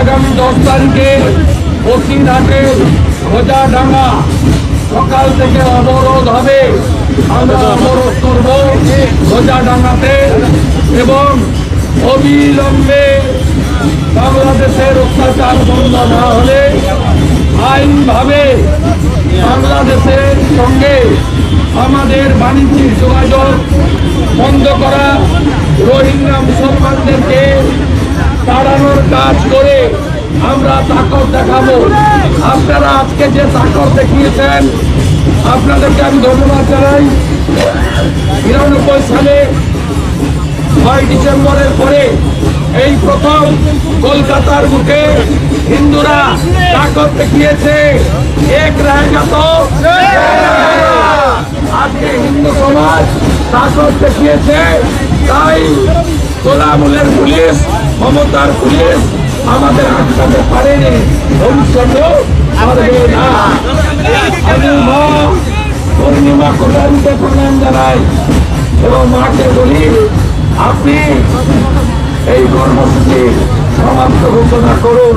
আগামী দশ তারিখে বসিরহাটে ডাঙ্গা। সকাল থেকে অবরোধ হবে। আমরা অবরোধ করব ডাঙ্গাতে এবং অবিলম্বে বাংলাদেশের অত্যাচার বন্ধ না হলে আইনভাবে বাংলাদেশের সঙ্গে আমাদের বাণিজ্যিক যোগাযোগ বন্ধ করা। রোহিঙ্গা মুসলমানদেরকে কাজ করে আমরা তাকত দেখাবো। আপনারা আজকে যে তাকত দেখিয়েছেন, আপনাদেরকে আমি ধন্যবাদ জানাই। নিরানব্বই সালে ছয় ডিসেম্বরের পরে এই প্রথম কলকাতার বুকে হিন্দুরা তাকত দেখিয়েছে। এক রায়গা তো আজকে হিন্দু সমাজ তাকত দেখিয়েছে। তাই তোলামুলের পুলিশ, মমতার পুলিশ, আমাদের আটকাতে পারেনি। ভবিষ্যৎ পারবে না আমি মা পূর্ণিমা কল্যাণীকে প্রণাম জানাই এবং মাকে বলি, আপনি এই কর্মসূচি সমাপ্ত ঘোষণা করুন।